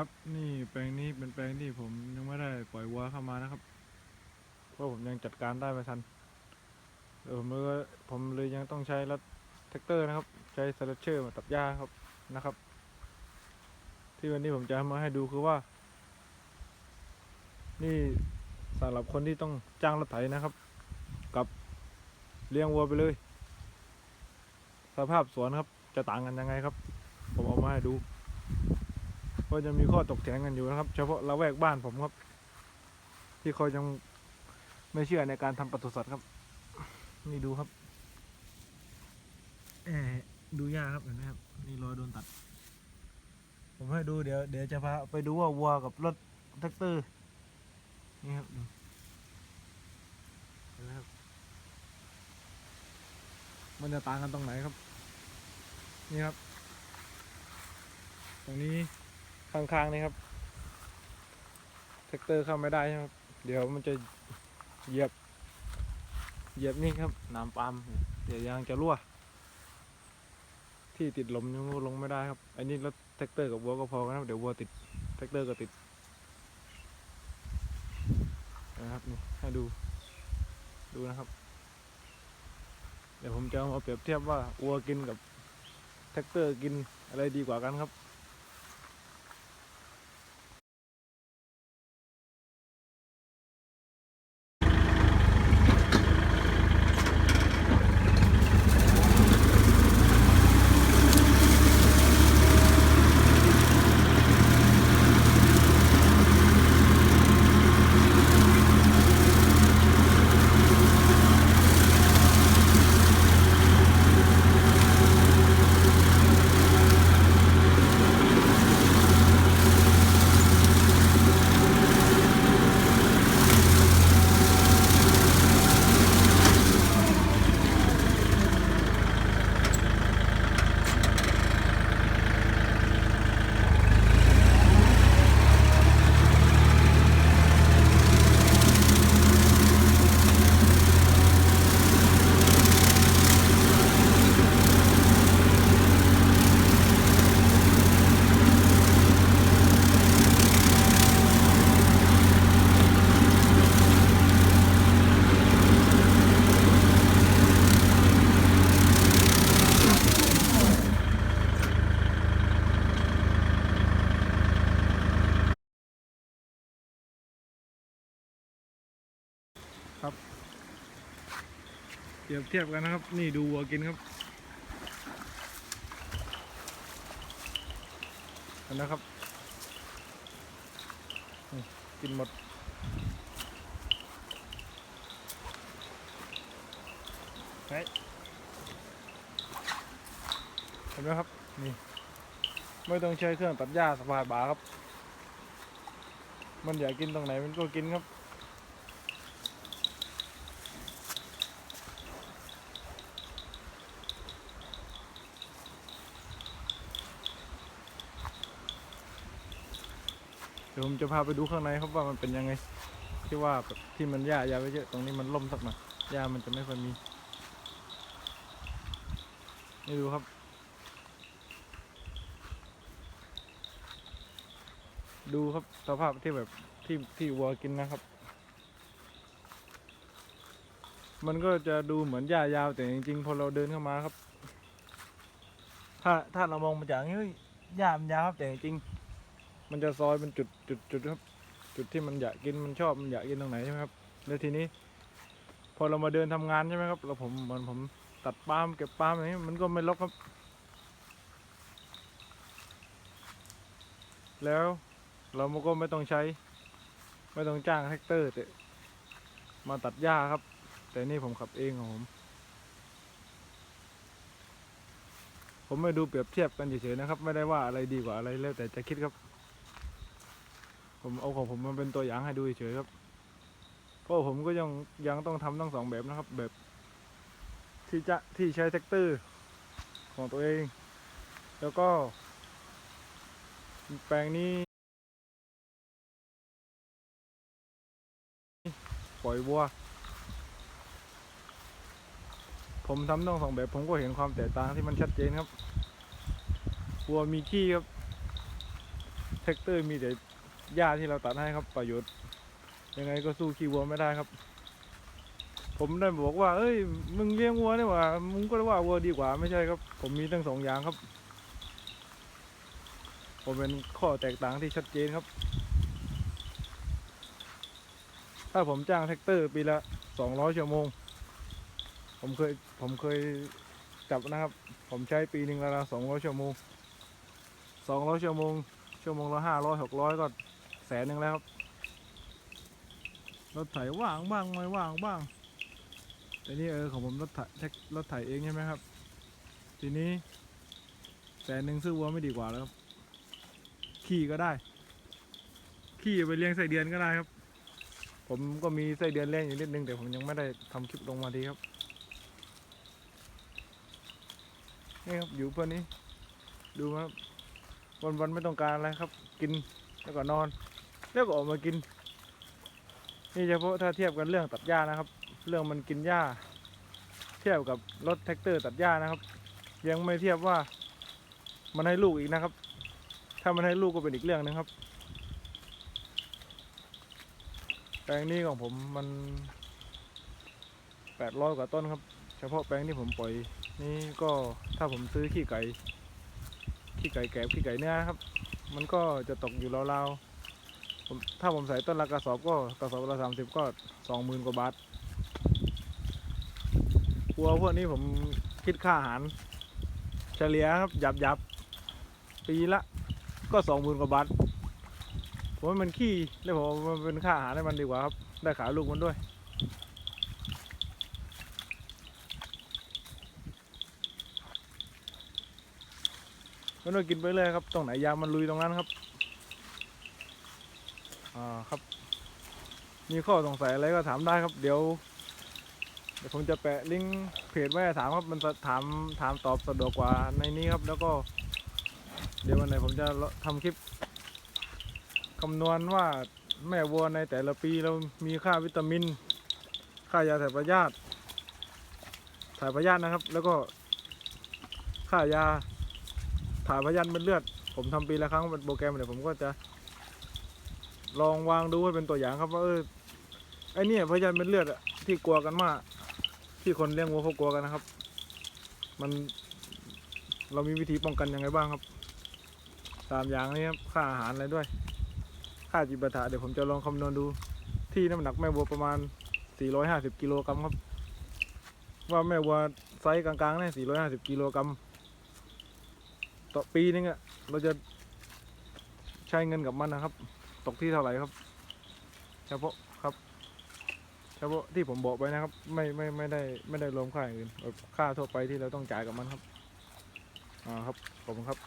ครับ นี่แปลงนี้เป็นแปลงที่ผมยังไม่ได้ปล่อยวัวเข้ามานะครับ เพราะผมยังจัดการได้ไม่ทันเออผมเลยผมเลยยังต้องใช้รถแท็กเตอร์นะครับ ใช้สลัดเชอร์มาตัดหญ้าครับนะครับ ที่วันนี้ผมจะมาให้ดูคือว่า นี่สำหรับคนที่ต้องจ้างรถไถนะครับ กับเลี้ยงวัวไปเลย สภาพสวนครับจะต่างกันยังไงครับ ผมเอามาให้ดู ก็จะมีข้อตกเถียงกันอยู่นะครับ เฉพาะละแวกบ้านผมครับ ที่เขายังไม่เชื่อในการทำปศุสัตว์ครับ นี่ดูครับเออดูยากครับเห็นไหมครับนี่รอยโดนตัด ผมให้ดูเดี๋ยวเดี๋ยวจะพาไปดูว่าวัวกับรถแท็กเตอร์นี่ครับดูเห็นไหมครับมันจะต่างกันตรงไหนครับ นี่ครับ ตรงนี้ ข้างๆนี่ครับแท็กเตอร์เข้าไม่ได้ใช่ไหมครับ เดี๋ยวมันจะเหยียบ เหยียบนี่ครับน้ำปาล์มเดี๋ยวยางจะรั่ว ที่ติดลมยังลงไม่ได้ครับ อันนี้รถแท็กเตอร์กับวัวก็พอกันครับเดี๋ยววัวติดแท็กเตอร์ก็ติดนะครับนี่ให้ดูดูนะครับ เดี๋ยวผมจะเอามาเปรียบเทียบว่าวัวกินกับแท็กเตอร์กินอะไรดีกว่ากันครับ เปรียบเทียบกันนะครับ นี่ดูวัวกินครับเห็นนะครับ กินหมดเฮ้ยเห็นไหมครับ นี่ ไม่ต้องใช้เครื่องตัดหญ้าสบายบาครับ มันอยากกินตรงไหนมันก็กินครับ ดี๋ยวผมจะพาไปดูข้างในครับว่ามันเป็นยังไง ที่ว่าแบบที่มันหญ้ายาวเยอะตรงนี้มันล่มสักหน่อยหญ้ามันจะไม่ค่อยมี นี่ดูครับ ดูครับสภาพที่แบบที่ที่วัวกินนะครับ มันก็จะดูเหมือนหญ้ายาวแต่จริงๆพอเราเดินเข้ามาครับ ถ้าถ้าเรามองมาจากนี้เฮ้ยหญ้ามันยาวครับแต่จริงๆ มันจะซอยเป็นจุดจุดจุดครับ จุดที่มันอยากกินมันชอบมันอยากกินตรงไหนใช่ไหมครับแล้วทีนี้ พอเรามาเดินทำงานใช่ไหมครับ แล้วผมมือนผมตัดปาล์มเก็บปาล์มอะไรนี้มันก็ไม่ลกครับ แล้วเราก็ไม่ต้องใช้ ไม่ต้องจ้างแท็กเตอร์แต่มาตัดหญ้าครับ แต่นี่ผมขับเองของผมผมไม่ดูเปรียบเทียบกันเฉยๆนะครับ ไม่ได้ว่าอะไรดีกว่าอะไรแล้วแต่จะคิดครับ ผมเอาของผมมาเป็นตัวอย่างให้ดูเฉยครับ เพราะผมก็ยังยังต้องทำทั้งสองแบบนะครับ แบบ ที่จะที่ใช้แท็กเตอร์ของตัวเอง แล้วก็ แปลงนี้ ปล่อยวัว ผมทำทั้งสองแบบ ผมก็เห็นความแตกต่างที่มันชัดเจนครับวัวมีขี้ครับแแท็กเตอร์มีแต่ หญ้าที่เราตัดให้ครับประโยชน์ ยังไงก็สู้ขี้วัวไม่ได้ครับ ผมได้บอกว่า เอ้ย มึงเลี้ยงวัวนี่หว่า มึงก็ว่าวัวดีกว่าไม่ใช่ครับ ผมมีทั้งสองอย่างครับ ผมเป็นข้อแตกต่างที่ชัดเจนครับ ถ้าผมจ้างแท็กเตอร์ปีละสองร้อยชั่วโมง ผมเคยผมเคยจับนะครับ ผมใช้ปีหนึ่งละสองร้อยชั่วโมงสองร้อยชั่วโมง ชั่วโมงละห้าร้อยหกร้อยก็ แสนหนึ่งแล้วครับรถไถว่างบ้างไม่ว่างบ้างแต่นี่เออของผมรถไถรถไถเองใช่ไหมครับ ทีนี้แสนหนึ่งซื้อวัวไม่ดีกว่าแล้วครับขี่ก็ได้ ขี่ไปเลี้ยงไส้เดือนก็ได้ครับ ผมก็มีไส้เดือนเลี้ยงอยู่นิดนึงแต่ผมยังไม่ได้ทำคลิปลงมาดีครับนี่ครับอยู่เพื่อนนี้ ดูครับวันวันๆไม่ต้องการอะไรครับ กินแล้วก็นอน แล้วก็ออกมากิน นี่เฉพาะถ้าเทียบกันเรื่องตัดหญ้านะครับ เรื่องมันกินหญ้า เทียบกับรถแท็กเตอร์ตัดหญ้านะครับ ยังไม่เทียบว่ามันให้ลูกอีกนะครับ ถ้ามันให้ลูกก็เป็นอีกเรื่องหนึงครับ แปลงนี้ของผมมันแปดร้อยกว่าต้นครับ เฉพาะแปลงที่ผมปล่อย นี่ก็ถ้าผมซื้อขี้ไก่ขี้ไก่แกบขี้ไก่เนื้อครับ มันก็จะตกอยู่ราวๆ ผมถ้าผมใส่ต้นละกระสอบก็กระสอบละสามสิบก็สองหมื่นกว่าบาทวัวพวกนี้ผมคิดค่าอาหาร เฉลี่ยครับหยับหยับปีละก็สองหมื่นกว่าบาทผมว่ามันขี้เลยผมมันเป็นค่าอาหารให้มันดีกว่าครับ ได้ขายลูกมันด้วยไม่ต้องกินไปเลยครับ ตรงไหนยามันลุยตรงนั้นครับ อ่าครับ มีข้อสงสัยอะไรก็ถามได้ครับ เดี๋ยวเดี๋ยวผมจะแปะลิงก์เพจไว้ให้ถามครับ มันจะถามถามตอบสะดวกกว่าในนี้ครับ แล้วก็ เดี๋ยววันไหนผมจะทำคลิปคำนวณว่าแม่วัวในแต่ละปีเรามีค่าวิตามิน ค่ายาถ่ายพยาธิถ่ายพยาธินะครับ แล้วก็ ค่ายาถ่ายพยันเป็นเลือด ผมทำปีละครั้งเป็นโปรแกรมเดี๋ยวผมก็จะ ลองวางดูไว้เป็นตัวอย่างครับว่าเออไอเนี่ยพยันเป็นเลือดอะที่กลัวกันมาก ที่คนเลี้ยงวัวเขากลัวกันนะครับ มันเรามีวิธีป้องกันยังไงบ้างครับ ตามอย่างนี้ครับค่าอาหารอะไรด้วย ค่าจิปาถะเดี๋ยวผมจะลองคำนวณดูที่น้ำหนักแม่วัวประมาณ 450 กิโลกรัมครับ ว่าแม่วัวไซส์กลางๆเนี่ย450 กิโลกรัมต่อปีนึงอะเราจะใช้เงินกับมันนะครับ ตกที่เท่าไหร่ครับ เฉพาะครับ เฉพาะที่ผมบอกไปนะครับ ไม่ไม่ไม่ได้ไม่ได้รวมค่าอื่นค่าทั่วไปที่เราต้องจ่ายกับมันครับอ่าครับขอบคุณครับ